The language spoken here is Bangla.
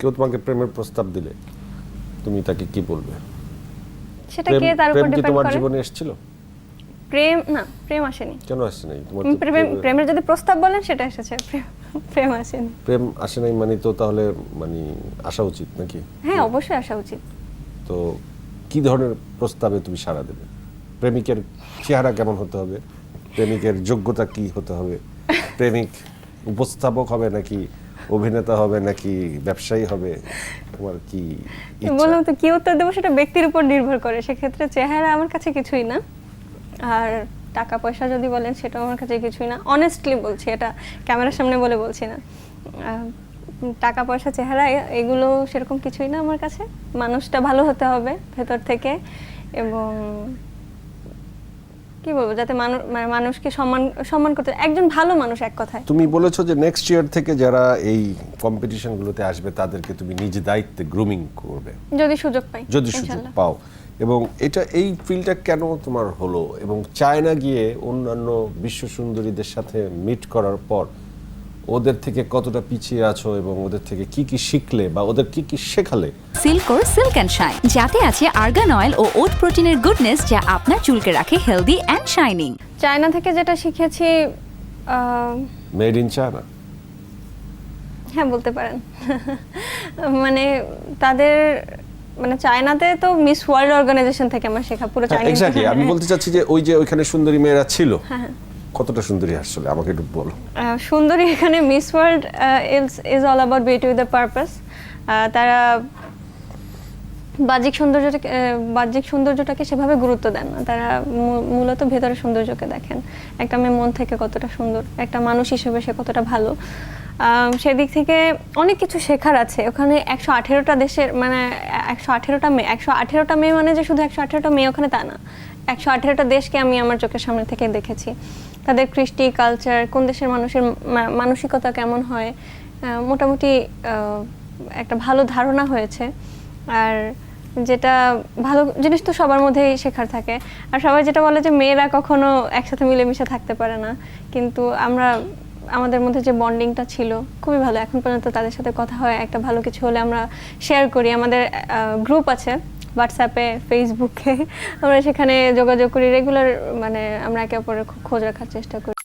কেউ তোমাকে প্রেমের প্রস্তাব দিলে তুমি তাকে কি বলবে? সেটা কে তার উপর ডিপেন্ড তোমার জীবনে এসেছিল? প্রেম না প্রেম আসেনি। কেন আসছে নাই তোমার প্রেম প্রেমের যদি প্রস্তাব বলেন সেটা এসেছে। প্রেম প্রেম আসেনি। প্রেম আসে নাই মানে তো তাহলে মানে আসা উচিত নাকি? হ্যাঁ অবশ্যই আসা উচিত। তো কি ধরনের প্রস্তাবে তুমি সাড়া দেবে? প্রেমিকের চেহারা কেমন হতে হবে? প্রেমিকের যোগ্যতা কি হতে হবে? প্রেমিক উপস্থাপক হবে নাকি অভিনেতা হবে নাকি ব্যবসায়ী হবে? তোমার কি? বললাম তো, কি উত্তর দেবো সেটা ব্যক্তির উপর নির্ভর করে। সেক্ষেত্রে চেহারা আমার কাছে কিছুই না। আর টাকা পয়সা যদি বলেন সেটা আমার কাছে কিছুই না। অনেস্টলি বলছি, এটা ক্যামেরার সামনে বলে বলছি না। টাকা পয়সা, চেহারা এগুলো সেরকম কিছুই না আমার কাছে। মানুষটা ভালো হতে হবে ভেতর থেকে এবং কি বলব যাতে মানুষ মানে মানুষকে সম্মান সম্মান করতে একজন ভালো মানুষ এক কথায়। তুমি বলেছ যে নেক্সট ইয়ার থেকে যারা এই কম্পিটিশনগুলোতে আসবে তাদেরকে তুমি নিজ দায়িত্বে গ্রুমিং করবে। যদি সুযোগ পাই যদি সুযোগ পাও। এবং এটা এই ফিল্ডটা কেন তোমার হলো? এবং চায়না গিয়ে অন্যান্য বিশ্ব সুন্দরীদের সাথে মিট করার পর ওদের থেকে কতটা পিছিয়ে আছো এবং ওদের থেকে কি কি শিখলে বা ওদের কি কি শেখালে? সিল্কোর সিল্ক অ্যান্ড শাইন যাতে আছে আর্গান অয়েল ও ওট প্রোটিনের গুডনেস যা আপনার চুলকে রাখে হেলদি অ্যান্ড শাইনিং চায়না থেকে যেটা শিখেছি আহ, মেড ইন চায়না হ্যাঁ বলতে পারেন। মানে তাদের মানে চায়নাতে তো মিস ওয়ার্ল্ড অর্গানাইজেশন থেকে আমার শেখা পুরো চাইনিজ এক্স্যাক্টলি আমি বলতে চাচ্ছি যে ওই যে ওইখানে সুন্দরী মেয়েরা ছিল হ্যাঁ, কতটা সুন্দরী আসলে আমাকে একটু বলো। সুন্দরী এখানে Miss World is all about beauty with the purpose তারা বাহ্যিক সৌন্দর্যটাকে বাহ্যিক সৌন্দর্যটাকে সেভাবে গুরুত্ব দেন না। তারা মূলত ভেতরের সৌন্দর্যকে দেখেন। একটা মেয়ে মন থেকে কতটা সুন্দর, একটা মানুষ হিসেবে সে কতটা ভালো। সেদিক থেকে অনেক কিছু শেখার আছে। ওখানে একশো আঠেরোটা দেশের মানে একশো আঠেরোটা মেয়ে, একশো আঠেরোটা মেয়ে মানে যে শুধু একশো আঠেরোটা মেয়ে ওখানে তা না। একশো আঠেরোটা দেশকে আমি আমার চোখের সামনে থেকে দেখেছি। তাদের কৃষ্টি কালচার কোন দেশের মানুষের মানসিকতা কেমন হয় মোটামুটি একটা ভালো ধারণা হয়েছে। আর যেটা ভালো জিনিস তো সবার মধ্যেই শেখার থাকে। আর সবাই যেটা বলে যে মেয়েরা কখনো একসাথে মিলেমিশে থাকতে পারে না। কিন্তু আমরা, আমাদের মধ্যে যে বন্ডিংটা ছিল, খুবই ভালো। এখন পর্যন্ত তাদের সাথে কথা হয়, একটা ভালো কিছু হলে আমরা শেয়ার করি। আমাদের গ্রুপ আছে হোয়াটসঅ্যাপে ফেসবুকে আমরা সেখানে যোগাযোগ করি রেগুলার মানে আমরা একে অপরের খোঁজ রাখার চেষ্টা করি।